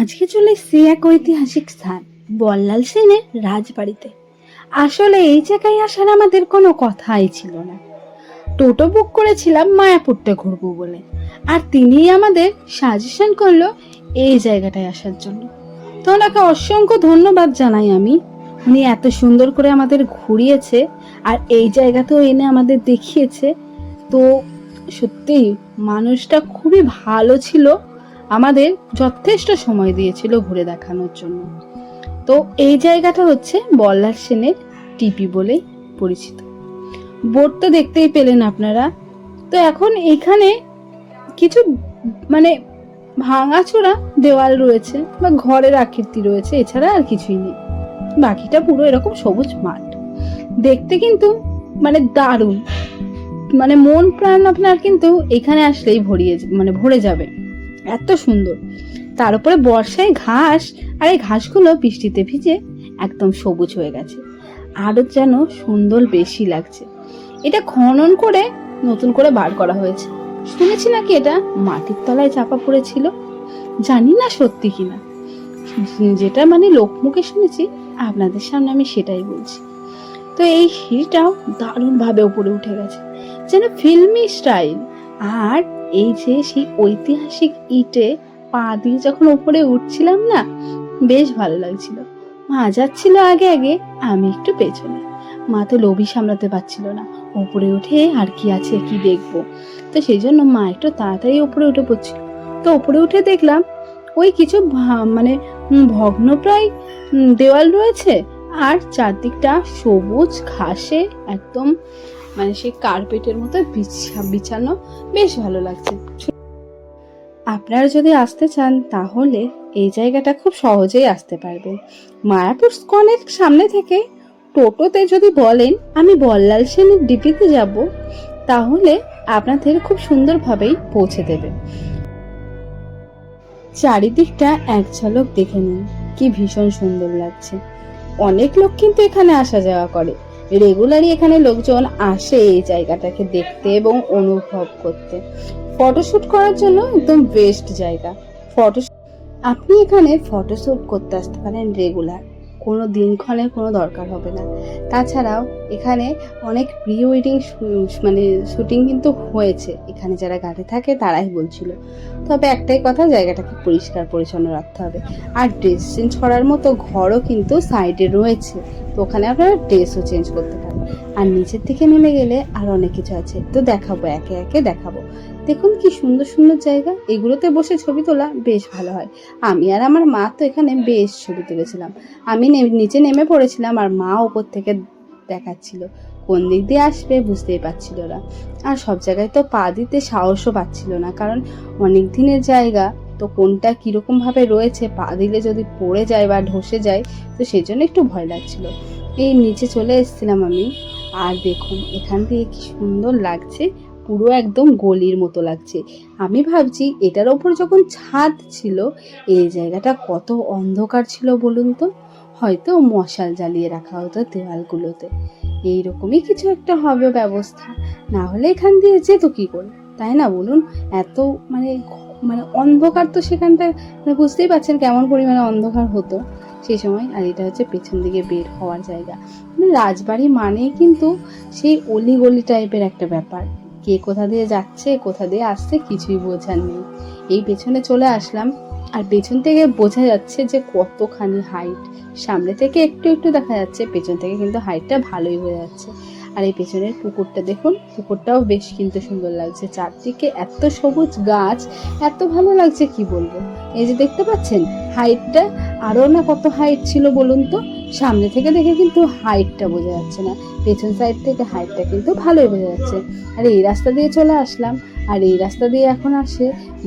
আজকে চলে এসেছি এক ঐতিহাসিক স্থান, বল্লাল সেনের রাজবাড়িতে। আসলে এই জায়গায় আসার আমাদের কোনো কথাই ছিল না। টোটো বুক করেছিলাম মায়াপুরটা ঘুরবো বলে, আর তিনিই আমাদের সাজেশন করল এই জায়গাটায় আসার জন্য। তো ওনাকে অসংখ্য ধন্যবাদ জানাই আমি। উনি এত সুন্দর করে আমাদের ঘুরিয়েছে আর এই জায়গাতেও এনে আমাদের দেখিয়েছে। তো সত্যি মানুষটা খুবই ভালো ছিল। আমাদের যথেষ্ট সময় দিয়েছিল ঘুরে দেখানোর জন্য। তো এই জায়গাটা হচ্ছে বল্লাল সেনের টিপি বলেই পরিচিত। বোর্ড তো দেখতেই পেলেন আপনারা। তো এখন এখানে কিছু মানে ভাঙাচোরা দেওয়াল রয়েছে বা ঘরের আকৃতি রয়েছে, এছাড়া আর কিছুই নেই। বাকিটা পুরো এরকম সবুজ মাঠ। দেখতে কিন্তু মানে দারুণ। মানে মন প্রাণ আপনার কিন্তু এখানে আসলেই ভরিয়ে মানে ভরে যাবে। এত সুন্দর। তার উপরে বর্ষায় ঘাস আর এই ঘাসগুলো বৃষ্টিতে ভিজে একদম সবুজ হয়ে গেছে। আরও যেন সুন্দর বেশি লাগছে। এটা খনন করে নতুন করে বার করা হয়েছে। শুনেছি নাকি এটা মাটির তলায় চাপা পড়েছিল? জানি না সত্যি কিনা। যেটা মানে লোকমুখে শুনেছি, আপনাদের সামনে আমি সেটাই বলছি। তো এই সিঁড়িটাও দারুণভাবে উপরে উঠে গেছে। যেন ফিল্মি স্টাইল। আর এই যে সেই ঐতিহাসিক ইটে পা দিয়ে যখন উপরে উঠছিলাম না, বেশ ভালো লাগছিল। মা যাচ্ছিল আগে আগে, আমি একটু পেছনে। মা তো লোভি সামলাতে পারছিল না। উপরে উঠে আর কি আছে, কি দেখব? তো সেই জন্য মা একটু তাড়াতাড়ি উপরে উঠে পড়ছিল। তো উপরে উঠে দেখলাম, ওই কিছু মানে ভগ্নপ্রায় দেওয়াল রয়েছে। আর চারদিকটা সবুজ, ঘাসে, একদম মানে সেই কার্পেটের মতো বিছা- বিছানো বেশ ভালো লাগছে। আপনারা যদি আসতে চান, তাহলে এই জায়গাটা খুব সহজেই আসতে পারবেন মায়াপুর স্কনের সামনে থেকে টোটোতে যদি বলেন, আমি বল্লাল সেনের ডিপিতে যাব, তাহলে আপনাদের খুব সুন্দরভাবেই পৌঁছে দেবে। চারিদিকটা এক ঝলক দেখে নিন, কি ভীষণ সুন্দর লাগছে। অনেক লোক কিন্তু এখানে আসা যাওয়া করে। রেগুলারই এখানে লোকজন আসে এই জায়গাটাকে দেখতে এবং অনুভব করতে। ফটোশুট করার জন্য একদম বেস্ট জায়গা। ফটো আপনি এখানে ফটোশুট করতে আসতে পারেন রেগুলার কোনো দিনক্ষণের কোনো দরকার হবে না। তাছাড়াও এখানে অনেক প্রি ওয়েডিং মানে শুটিং কিন্তু হয়েছে। এখানে যারা গাড়ি থাকে তারাই বলছিল। তবে একটাই কথা, জায়গাটাকে পরিষ্কার পরিচ্ছন্ন রাখতে হবে। আর ড্রেস চেঞ্জ করার মতো ঘরও কিন্তু সাইডে রয়েছে। তো ওখানে আপনারা ড্রেসও চেঞ্জ করতে পারেন আর নিচের দিকে নেমে গেলে আর অনেক কিছু আছে। তো দেখাবো, একে একে দেখাবো। দেখুন কি সুন্দর সুন্দর জায়গা। এগুলোতে বসে ছবি তোলা বেশ ভালো হয়। আমি আর আমার মা তো এখানে বেশ ছবি তুলেছিলাম। আমি নিচে নেমে পড়েছিলাম আর মা ওপর থেকে দেখাচ্ছিল। কোন দিক দিয়ে আসবে বুঝতেই পারছিল না। আর সব জায়গায় তো পা দিতে সাহসও পাচ্ছিল না। কারণ অনেক দিনের জায়গা তো কোনটা কীরকম ভাবে রয়েছে, পা দিলে যদি পড়ে যায় বা ধসে যায়, তো সেই জন্য একটু ভয় লাগছিল। এই নিচে চলে এসেছিলাম আমি। আর দেখুন, এখান থেকে কি সুন্দর লাগছে, পুরো একদম গলির মতো লাগছে। আমি ভাবছি এটার ওপর যখন ছাদ ছিল, এই জায়গাটা কত অন্ধকার ছিল বলুন তো? হয়তো মশাল জ্বালিয়ে রাখা হতো দেওয়ালগুলোতে। এইরকমই কিছু একটা হবে ব্যবস্থা। না হলে এখান দিয়ে যেত কি করে? তাই না বলুন? এত মানে মানে অন্ধকার তো সেখানটা মানে বুঝতেই পারছেন কেমন পরিমাণে অন্ধকার হতো সেই সময়। আর এটা হচ্ছে পেছন দিকে বের হওয়ার জায়গা। মানে রাজবাড়ি মানেই কিন্তু সেই অলি গলি টাইপের একটা ব্যাপার। কে কোথা দিয়ে যাচ্ছে, কোথা দিয়ে আসছে কিছুই বোঝার নেই। এই পেছনে চলে আসলাম। আর পেছন থেকে বোঝা যাচ্ছে যে কতখানি হাইট সামনে থেকে একটু একটু দেখা যাচ্ছে, পেছন থেকে কিন্তু হাইটটা ভালোই হয়ে যাচ্ছে। আর এই পেছনের পুকুরটা দেখুন, পুকুরটাও বেশ কিন্তু সুন্দর লাগছে। চারদিকে এত সবুজ গাছ, এত ভালো লাগছে, কি বলব? এই যে দেখতে পাচ্ছেন, হাইটটা আরও না কত হাইট ছিল বলুন তো? সামনে থেকে দেখে কিন্তু হাইটটা বোঝা যাচ্ছে না। পেছন সাইড থেকে হাইটটা কিন্তু ভালোই বোঝা যাচ্ছে। আর এই রাস্তা দিয়ে চলে আসলাম। আর এই রাস্তা দিয়ে এখন আসে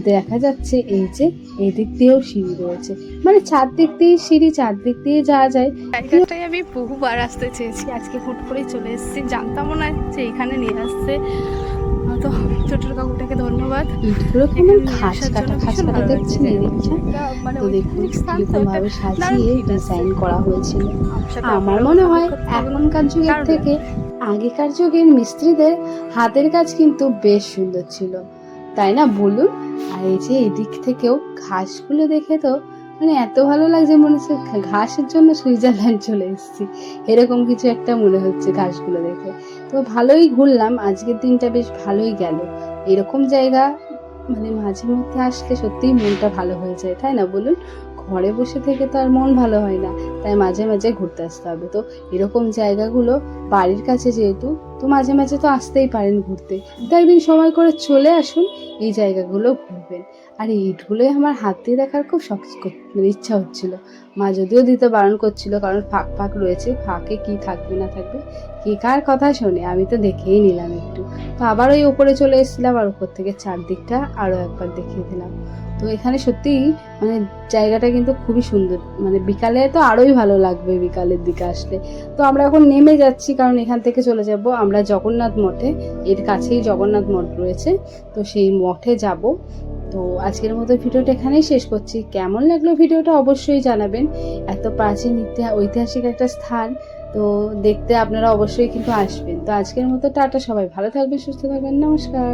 দেখা যাচ্ছে এই যে এই দিক দিয়েও সিঁড়ি রয়েছে। মানে চারদিক দিয়ে সিঁড়ি চারদিক দিয়ে যাওয়া যায়। জায়গাটাই আমি বহুবার আসতে চেয়েছি। আজকে হুট করেই চলে এসেছি। জানতামও না যে এখানে নিয়ে আসছে। তো ছোটোর কাকুটাকে ধন্যবাদ। এটা মানে সাজিয়ে ডিজাইন করা হয়েছিল। আমার মনে হয় এখনকার যুগের থেকে আগেকার যুগের মিস্ত্রিদের হাতের কাজ কিন্তু বেশ সুন্দর ছিল। তাই না? বলুন। আর এই যে এদিক থেকেও ঘাসগুলো দেখে তো মানে এত ভালো লাগছে মনে হচ্ছে ঘাসের জন্য সুইজারল্যান্ড চলে এসেছি। এরকম কিছু একটা মনে হচ্ছে ঘাসগুলো দেখে। তো ভালোই ঘুরলাম, আজকের দিনটা বেশ ভালোই গেল। এরকম জায়গা মানে মাঝে মধ্যে আসলে সত্যিই মনটা ভালো হয়ে যায়, তাই না বলুন? ঘরে বসে থেকে তো আর মন ভালো হয় না, তাই মাঝে মাঝে ঘুরতে আসতে হবে। তো এরকম জায়গাগুলো, বাড়ির কাছে যেহেতু, তো মাঝে মাঝে তো আসতেই পারেন ঘুরতে। তো একদিন সময় করে চলে আসুন, এই জায়গাগুলো ঘুরবেন। আর এই ইটগুলোই আমার হাত দিয়ে দেখার খুব শখ মানে ইচ্ছা হচ্ছিল। মা যদিও দিতে বারণ করছিল, কারণ ফাঁক ফাঁক রয়েছে, ফাঁকে কি থাকবে, না থাকবে, কে কার কথা শোনে, আমি তো দেখেই নিলাম একটু। তো আবার ওই ওপরে চলে এসেছিলাম, আর উপর থেকে চারদিকটা আরও একবার দেখিয়ে দিলাম। তো এখানে সত্যিই মানে জায়গাটা কিন্তু খুবই সুন্দর মানে বিকালে তো আরোই ভালো লাগবে বিকালের দিকে আসলে। তো আমরা এখন নেমে যাচ্ছি, কারণ এখান থেকে চলে যাব আমরা জগন্নাথ মঠে, এর কাছেই জগন্নাথ মঠ রয়েছে, তো সেই মঠে যাব। তো আজকের মতো ভিডিওটা এখানেই শেষ করছি। কেমন লাগল ভিডিওটা অবশ্যই জানাবেন। এত প্রাচীন ইতিহাস ঐতিহাসিক একটা স্থান, তো দেখতে আপনারা অবশ্যই কিন্তু আসবেন। তো আজকের মতো টাটা সবাই। ভালো থাকবেন, সুস্থ থাকবেন। নমস্কার।